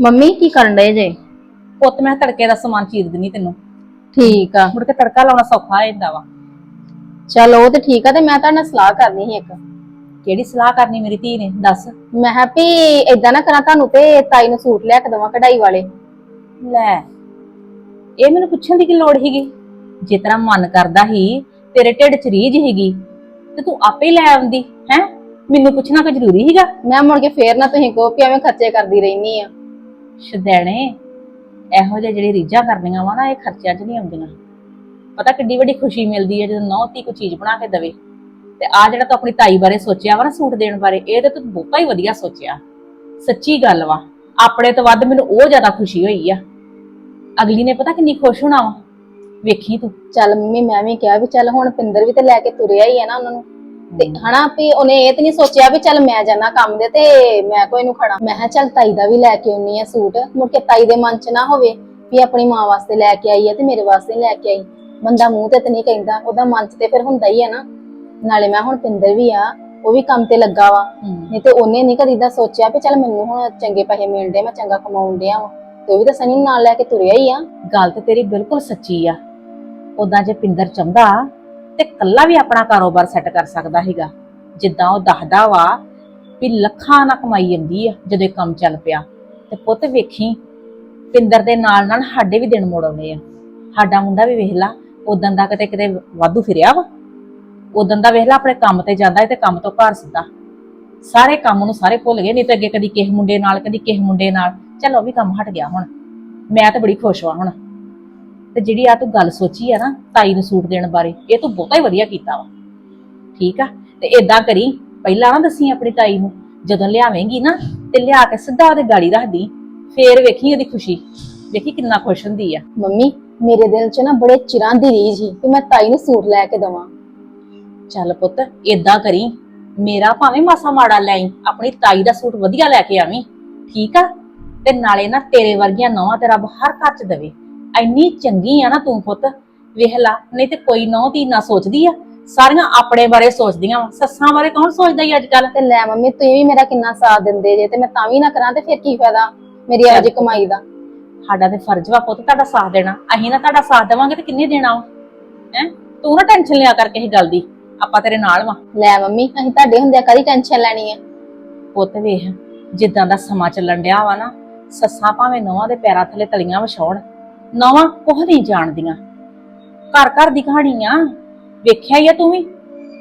Mummy ਕੀ ਕਰਨ ਡਏ ਜੇ? ਪੁੱਤ ਮੈਂ ਤੜਕੇ ਦਾ ਸਮਾਨ ਚੀਰ ਦਿੰਨੀ ਤੈਨੂੰ। ਠੀਕ ਆ। ਮੁੜ ਕੇ ਤੜਕਾ ਲਾਉਣਾ ਸੌਖਾ ਹੋ ਜਾਂਦਾ ਵਾ। ਚਲ ਉਹ ਤੇ ਠੀਕ ਆ ਤੇ ਮੈਂ ਤੁਹਾਡੇ ਨਾਲ ਸਲਾਹ ਕਰਨੀ ਸੀ ਇੱਕ। ਕਿਹੜੀ ਸਲਾਹ ਕਰਨੀ ਮੇਰੀ ਧੀ ਨੇ? ਦੱਸ। ਮੈਂ ਕਿਹਾ ਵੀ ਏਦਾਂ ਨਾ ਕਰਾਂ ਤੁਹਾਨੂੰ ਤੇ ਤਾਈ ਨੂੰ ਸੂਟ ਲਿਆ ਕੇ ਦੇਵਾਂ ਕਢਾਈ ਵਾਲੇ। ਲੈ ਇਹ ਮੈਨੂੰ ਪੁੱਛਣ ਦੀ ਕੀ ਲੋੜ ਹੈਗੀ ਜੇ ਤੇਰਾ ਮਨ ਕਰਦਾ ਹੀ ਤੇਰੇ ਢਿੱਡ 'ਚ ਰੀਝ ਹੈਗੀ ਤੇ ਤੂੰ ਆਪੇ ਲੈ ਆਉਂਦੀ ਹੈ? ਮੈਨੂੰ ਪੁੱਛਣਾ ਕੋਈ ਜ਼ਰੂਰੀ ਹੈਗਾ ਮੈਂ ਮੁੜ ਕੇ ਫੇਰ ਨਾ ਤੁਸੀਂ ਕਹੋ ਵੀ ਐਵੇਂ ਖਰਚੇ ਕਰਦੀ ਰਹਿਨੀ ਆ। ਸ਼ਦੈਣੇ ਇਹੋ ਜਿਹੇ ਜਿਹੜੀ ਰੀਝਾਂ ਕਰਨੀਆਂ ਵਾ ਨਾ ਇਹ ਖਰਚਿਆਂ 'ਚ ਨਹੀਂ ਆਉਂਦੀਆਂ। ਪਤਾ ਕਿੱਡੀ ਵੱਡੀ ਖੁਸ਼ੀ ਮਿਲਦੀ ਹੈ ਜਦੋਂ ਨੌ ਕੋਈ ਚੀਜ਼ ਬਣਾ ਕੇ ਦਵੇ। ਤੇ ਆ ਜਿਹੜਾ ਤੂੰ ਆਪਣੀ ਤਾਈ ਬਾਰੇ ਸੋਚਿਆ ਵਾ ਨਾ ਸੂਟ ਦੇਣ ਬਾਰੇ ਇਹ ਤੇ ਤੂੰ ਬਹੁਤਾ ਹੀ ਵਧੀਆ ਸੋਚਿਆ। ਸੱਚੀ ਗੱਲ ਵਾ ਆਪਣੇ ਤੋਂ ਵੱਧ ਮੈਨੂੰ ਉਹ ਜ਼ਿਆਦਾ ਖੁਸ਼ੀ ਹੋਈ ਆ। ਅਗਲੀ ਨੇ ਪਤਾ ਕਿੰਨੀ ਖੁਸ਼ ਹੋਣਾ ਵਾ? ਵੇਖੀ ਤੂੰ। ਚੱਲ ਮੰਮੀ ਮੈਂ ਵੀ ਕਿਹਾ ਵੀ ਚੱਲ ਹੁਣ ਪਿੰਦਰ ਵੀ ਤੇ ਲੈ ਕੇ ਤੁਰਿਆ ਹੀ ਆ ਨਾ ਉਹਨਾਂ ਨੂੰ। ਤੇ ਹਨਾ ਵੀ ਉਹਨੇ ਇਹ ਤੇ ਨਹੀਂ ਸੋਚਿਆ ਵੀ ਚੱਲ ਮੈਂ ਜਾਣਾ ਕੰਮ ਦੇ ਤੇ ਮੈਂ ਕੋਈ ਨੂੰ ਖੜਾ। ਮੈਂ ਕਿਹਾ ਚੱਲ ਤਾਈ ਦਾ ਵੀ ਲੈ ਕੇ ਆਉਣੀ ਆ ਸੂਟ। ਮੁੜ ਕੇ ਤਾਈ ਦੇ ਮਨ 'ਚ ਨਾ ਹੋਵੇ ਵੀ ਆਪਣੀ ਮਾਂ ਵਾਸਤੇ ਲੈ ਕੇ ਆਈ ਆ ਤੇ ਮੇਰੇ ਵਾਸਤੇ ਲੈ ਕੇ ਆਈ। ਬੰਦਾ ਮੂੰਹ ਤੇ ਤੇ ਨਹੀਂ ਕਹਿੰਦਾ ਉਹਦਾ ਮਨ 'ਚ ਤੇ ਫਿਰ ਹੁੰਦਾ ਹੀ ਆ ਨਾ। ਨਾਲੇ ਮੈਂ ਹੁਣ ਪਿੰਦਰ ਵੀ ਆ ਉਹ ਵੀ ਕੰਮ ਤੇ ਲੱਗਾ ਵਾ। ਨਹੀਂ ਤੇ ਉਹਨੇ ਨਹੀਂ ਕਦੀ ਦਾ ਸੋਚਿਆ ਵੀ ਚੱਲ ਮੈਨੂੰ ਹੁਣ ਚੰਗੇ ਪੈਸੇ ਮਿਲਦੇ ਮੈਂ ਚੰਗਾ ਕਮਾਉਣ ਡਿਆ ਵਾ। ਤੇ ਉਹ ਵੀ ਤਾਂ ਸਨੀ ਨੂੰ ਨਾਲ ਲੈ ਕੇ ਤੁਰਿਆ ਹੀ ਆ। ਗੱਲ ਤੇ ਤੇਰੀ ਬਿਲਕੁਲ ਸੱਚੀ ਆ। ਉਦਾਂ ਜੇ ਪਿੰਦਰ ਚਾਹੁੰਦਾ ਤੇ ਕੱਲਾ ਵੀ ਆਪਣਾ ਕਾਰੋਬਾਰ ਸੈੱਟ ਕਰ ਸਕਦਾ ਹੈਗਾ ਜਿੱਦਾਂ ਉਹ ਦੱਸਦਾ ਵਾ ਵੀ ਲੱਖਾਂ ਨਾ ਕਮਾਈ ਜਾਂਦੀ ਆ ਜਦੋਂ ਇਹ ਕੰਮ ਚੱਲ ਪਿਆ। ਤੇ ਪੁੱਤ ਵੇਖੀ, ਪਿੰਦਰ ਦੇ ਨਾਲ ਨਾਲ ਸਾਡੇ ਵੀ ਦਿਨ ਮੋੜ ਆਉਣੇ ਆ। ਸਾਡਾ ਮੁੰਡਾ ਵੀ ਵੇਖ ਲਾ ਉਦੋਂ ਦਾ ਕਿਤੇ ਕਿਤੇ ਵਾਧੂ ਫਿਰਿਆ ਵਾ। ਉਦੋਂ ਦਾ ਵੇਖ ਲਾ, ਆਪਣੇ ਕੰਮ ਤੇ ਜਾਂਦਾ ਤੇ ਕੰਮ ਤੋਂ ਘਰ ਸਿੱਧਾ। ਸਾਰੇ ਕੰਮ ਨੂੰ ਸਾਰੇ ਭੁੱਲ ਗਏ, ਨਹੀਂ ਤੇ ਅੱਗੇ ਕਦੀ ਕਿਸੇ ਮੁੰਡੇ ਨਾਲ, ਕਦੀ ਕਿਸੇ ਮੁੰਡੇ ਨਾਲ। ਚਲੋ ਵੀ ਕੰਮ ਹਟ ਗਿਆ ਹੁਣ। ਮੈਂ ਤਾਂ ਬੜੀ ਖੁਸ਼ ਹਾਂ ਹੁਣ। ਤੇ ਜਿਹੜੀ ਆ ਤੂੰ ਗੱਲ ਸੋਚੀ ਆ ਨਾ ਤਾਈ ਨੂੰ ਸੂਟ ਦੇਣ ਬਾਰੇ ਇਹ ਤੂੰ ਬਹੁਤਾ ਹੀ ਵਧੀਆ ਕੀਤਾ ਵਾ। ਠੀਕ ਆ? ਤੇ ਏਦਾਂ ਕਰੀ ਪਹਿਲਾਂ ਨਾ ਦੱਸੀ ਆਪਣੀ ਤਾਈ ਨੂੰ ਜਦੋਂ ਲਿਆਵੇਂਗੀ ਨਾ ਤੇ ਲਿਆ ਕੇ ਸਿੱਧਾ ਉਹਦੇ ਗਾੜੀ ਰੱਖਦੀ ਫੇਰ ਵੇਖੀ ਉਹਦੀ ਖੁਸ਼ੀ। ਵੇਖੀ ਕਿੰਨਾ ਖੁਸ਼ ਹੁੰਦੀ ਆ। ਮੰਮੀ ਮੇਰੇ ਦਿਲ 'ਚ ਨਾ ਬੜੇ ਚਿਰਾਂ ਦੀ ਰੀਝ ਸੀ ਕਿ ਮੈਂ ਤਾਈ ਨੂੰ ਸੂਟ ਲੈ ਕੇ ਦੇਵਾਂ। ਚੱਲ ਪੁੱਤ ਏਦਾਂ ਕਰੀ ਮੇਰਾ ਭਾਵੇਂ ਮਾਸਾ ਮਾੜਾ ਲੈ ਆਈ ਆਪਣੀ ਤਾਈ ਦਾ ਸੂਟ ਵਧੀਆ ਲੈ ਕੇ ਆਵੀਂ ਠੀਕ ਆ? ਤੇ ਨਾਲੇ ਨਾ ਤੇਰੇ ਵਰਗੀਆਂ ਨੌਵਾਂ ਤੇ ਰੱਬ ਹਰ ਘਰ ਚ ਦੇਵੇ। ਐਨੀ ਚੰਗੀ ਆ ਨਾ ਤੂੰ ਪੁੱਤ ਵੇਖ ਲਾ ਨਹੀਂ ਤੇ ਕੋਈ ਨੌ ਧੀ ਨਾ ਸੋਚਦੀ ਆ। ਸਾਰੀਆਂ ਆਪਣੇ ਬਾਰੇ ਸੋਚਦੀਆਂ ਵਾ। ਸੱਸਾਂ ਬਾਰੇ ਕੌਣ ਸੋਚਦਾ ਈ ਅੱਜ ਕੱਲ ਤੇ ਲੈ ਮੰਮੀ ਤੁਸੀਂ ਵੀ ਮੇਰਾ ਕਿੰਨਾ ਸਾਥ ਦਿੰਦੇ ਜੇ ਤੇ ਮੈਂ ਤਾਂ ਵੀ ਨਾ ਕਰਾਂ ਤੇ ਫਿਰ ਕੀ ਫਾਇਦਾ ਮੇਰੀ ਅੱਜ ਕਮਾਈ ਦਾ? ਸਾਡਾ ਤੇ ਫਰਜ਼ ਵਾ ਪੁੱਤ ਤੁਹਾਡਾ ਸਾਥ ਦੇਣਾ। ਅਸੀਂ ਨਾ ਤੁਹਾਡਾ ਸਾਥ ਦੇਵਾਂਗੇ ਤੇ ਕਿੰਨੇ ਦੇਣਾ ਵਾ? ਹੈ? ਤੂੰ ਨਾ ਟੈਨਸ਼ਨ ਲਿਆ ਕਰ ਕਿਸੇ ਗੱਲ ਦੀ। ਆਪਾਂ ਤੇਰੇ ਨਾਲ ਵਾ। ਲੈ ਮੰਮੀ ਅਸੀਂ ਤੁਹਾਡੇ ਹੁੰਦਿਆਂ ਕਦੀ ਟੈਨਸ਼ਨ ਲੈਣੀ ਆ? ਪੁੱਤ ਵੇਖ ਜਿੱਦਾਂ ਦਾ ਸਮਾਂ ਚੱਲਣ ਡਿਆ ਵਾ ਨਾ ਸੱਸਾਂ ਭਾਵੇਂ ਨੌਵਾਂ ਦੇ ਪੈਰਾਂ ਥੱਲੇ ਤਲੀਆਂ ਵਿਛਾਉਣ ਨਵਾਂ ਕੁਝ ਨਹੀਂ ਜਾਣਦੀਆਂ। ਘਰ ਘਰ ਦੀ ਕਹਾਣੀ ਵੇਖਿਆ ਹੀ ਆ ਤੂੰ ਵੀ?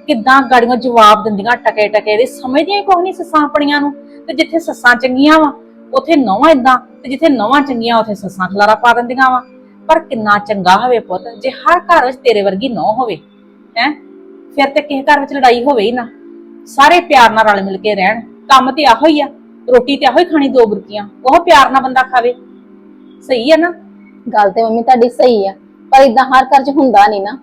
ਕਿੱਦਾਂ ਗਾੜੀਆਂ ਜਵਾਬ ਦਿੰਦੀਆਂ ਟਕੇ ਟਕੇ ਦੇ, ਸਮਝਦੀਆਂ ਹੀ ਕੁਝ ਨਹੀਂ ਸੱਸਾਂ ਆਪਣੀਆਂ ਨੂੰ? ਤੇ ਜਿੱਥੇ ਸੱਸਾਂ ਚੰਗੀਆਂ ਵਾ, ਉਥੇ ਨੌਵਾਂ ਇਦਾਂ ਤੇ ਜਿੱਥੇ ਨੌਵਾਂ ਚੰਗੀਆਂ, ਉਥੇ ਸੱਸਾਂ ਖਲਾਰਾ ਪਾ ਦਿੰਦੀਆਂ ਵਾ। ਪਰ ਕਿੰਨਾ ਚੰਗਾ ਹੋਵੇ ਪੁੱਤ, ਜੇ ਹਰ ਘਰ ਵਿੱਚ ਤੇਰੇ ਵਰਗੀ ਨੌ ਹੋਵੇ, ਹੈ? ਫਿਰ ਤੇ ਕਿਸੇ ਘਰ ਵਿੱਚ ਲੜਾਈ ਹੋਵੇ ਹੀ ਨਾ। ਸਾਰੇ ਪਿਆਰ ਨਾਲ ਰਲ ਮਿਲ ਕੇ ਰਹਿਣ, ਕੰਮ ਤੇ ਆਹੋ ਹੀ ਆ, ਰੋਟੀ ਤੇ ਆਹੋ ਹੀ ਖਾਣੀ ਦੋ ਬੁਰਕੀਆਂ, ਉਹ ਪਿਆਰ ਨਾਲ ਬੰਦਾ ਖਾਵੇ। ਸਹੀ ਆ ਨਾ? ਗੱਲ ਤੇ ਮੰਮੀ ਤੁਹਾਡੀ ਸਹੀ ਆ ਪਰ ਇਦਾਂ ਹਰ ਘਰ 'ਚ ਹੁੰਦਾ ਨਹੀਂ ਨਾ।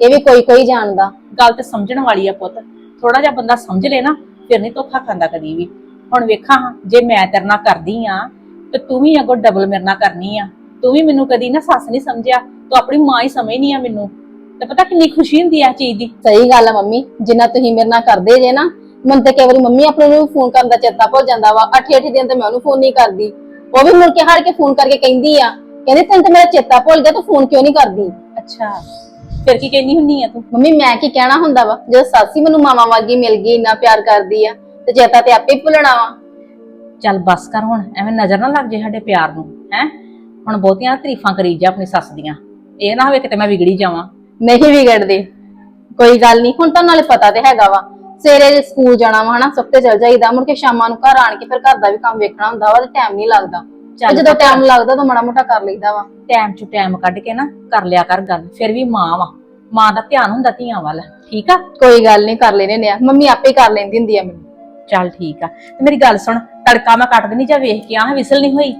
ਇਹ ਵੀ ਕੋਈ ਕੋਈ ਜਾਣਦਾ। ਗੱਲ ਤੇ ਸਮਝਣ ਵਾਲੀ ਆ ਪੁੱਤ। ਥੋੜਾ ਜਿਹਾ ਬੰਦਾ ਸਮਝ ਲੇ ਨਾ ਫਿਰ ਨਹੀਂ ਧੋਖਾ ਖਾਂਦਾ ਕਦੀ ਵੀ। ਹੁਣ ਵੇਖਾਂ ਜੇ ਮੈਂ ਤੇਰੇ ਨਾਲ ਕਰਦੀ ਆ ਤੇ ਤੂੰ ਵੀ ਅੱਗੋਂ ਡਬਲ ਮੇਰੇ ਨਾਲ ਕਰਨੀ ਆ। ਤੂੰ ਵੀ ਮੈਨੂੰ ਕਦੀ ਨਾ ਸੱਸ ਨਹੀਂ ਸਮਝਿਆ ਤੂੰ ਆਪਣੀ ਮਾਂ ਹੀ ਸਮਝਣੀ ਆ ਮੈਨੂੰ। ਤੇ ਪਤਾ ਕਿੰਨੀ ਖੁਸ਼ੀ ਹੁੰਦੀ ਆ ਚੀਜ਼ ਦੀ। ਸਹੀ ਗੱਲ ਆ ਮੰਮੀ ਜਿੰਨਾ ਤੁਸੀਂ ਮੇਰੇ ਨਾਲ ਕਰਦੇ ਜੇ ਨਾ ਮਨ ਤੇ ਕਈ ਵਾਰੀ ਮੰਮੀ ਆਪਣੇ ਨੂੰ ਫੋਨ ਕਰਨ ਦਾ ਚੇਤਾ ਭੁੱਲ ਜਾਂਦਾ ਵਾ। ਅੱਠੇ ਅੱਠੇ ਦਿਨ ਤੇ ਮੈਂ ਉਹਨੂੰ ਫੋਨ ਨਹੀਂ ਕਰਦੀ। ਉਹ ਵੀ ਮੁੜ ਕੇ ਹੜ ਕੇ ਫੋਨ ਕਰਕੇ ਕਹਿੰਦੀ ਆ ਕਹਿੰਦੀ ਤੈਨੂੰ ਤੇ ਮੇਰਾ ਚੇਤਾ ਭੁੱਲ ਗਿਆ ਤੂੰ ਫੋਨ ਕਿਉਂ ਨਹੀਂ ਕਰਦੀ? ਅੱਛਾ। ਫਿਰ ਕੀ ਕਹਿੰਦੀ ਹੁੰਨੀ ਆ ਤੂੰ? ਮੰਮੀ ਮੈਂ ਕੀ ਕਹਿਣਾ ਹੁੰਦਾ ਵਾ? ਜਦੋਂ ਸਾਸੀ ਮੈਨੂੰ ਮਾਵਾ ਵਾਗੀ ਮਿਲ ਗਈ ਇੰਨਾ ਪਿਆਰ ਕਰਦੀ ਆ ਤੇ ਚੇਤਾ ਤੇ ਆਪੇ ਹੀ ਭੁੱਲਣਾ ਵਾ। ਚੱਲ ਬਸ ਕਰ ਹੁਣ ਐਵੇਂ ਨਜ਼ਰ ਨਾ ਲੱਗ ਜੇ ਸਾਡੇ ਪਿਆਰ ਨੂੰ ਹੈ? ਹੁਣ ਬਹੁਤੀਆਂ ਤਾਰੀਫਾਂ ਕਰੀ ਜਾ ਆਪਣੀ ਸੱਸ ਦੀਆਂ। ਇਹ ਨਾ ਹੋਵੇ ਕਿਤੇ ਮੈਂ ਵਿਗੜੀ ਜਾਵਾਂ। ਨਹੀਂ ਵਿਗੜਦੇ। ਕੋਈ ਗੱਲ ਨਹੀਂ ਹੁਣ ਤਾਂ ਨਾਲੇ ਪਤਾ ਤੇ ਹੈਗਾ ਵਾ। ਸਵੇਰੇ ਸਕੂਲ ਜਾਣਾ ਵਾ ਹਨਾ ਸਭ ਤੇ ਚਲ ਜਾਈਦਾ ਮੁੜ ਕੇ ਸ਼ਾਮਾਂ ਨੂੰ ਘਰ ਆਣ ਕੇ ਫਿਰ ਘਰ ਦਾ ਵੀ ਕੰਮ ਵੇਖਣਾ ਹੁੰਦਾ ਵਾ ਤੇ ਟਾਈਮ ਨਹੀਂ ਲੱਗਦਾ। ਚੱਲ ਜਦੋਂ ਟਾਈਮ ਲੱਗਦਾ ਤਾਂ ਮਾੜਾ ਮੋਟਾ ਕਰ ਲਈਦਾ ਵਾ। ਟਾਈਮ ਚ ਟਾਈਮ ਕੱਢ ਕੇ ਨਾ ਕਰ ਲਿਆ ਕਰ ਗੱਲ ਫਿਰ ਵੀ ਮਾਂ ਵਾ। ਮਾਂ ਦਾ ਧਿਆਨ ਹੁੰਦਾ ਧੀਆਂ ਵੱਲ ਠੀਕ ਆ? ਕੋਈ ਗੱਲ ਨਹੀਂ ਕਰ ਲੈਨੇ ਨੇ ਆ। ਮੰਮੀ ਆਪੇ ਕਰ ਲੈਂਦੀ ਹੁੰਦੀ ਆ ਮੈਨੂੰ। ਚੱਲ ਠੀਕ ਆ। ਤੇ ਮੇਰੀ ਗੱਲ ਸੁਣ ਤੜਕਾ ਮੈਂ ਕੱਟ ਦੇਣੀ ਜਾਂ ਵੇਖ ਕੇ ਆਹ ਵਿਸਲ ਨਹੀਂ ਹੋਈ?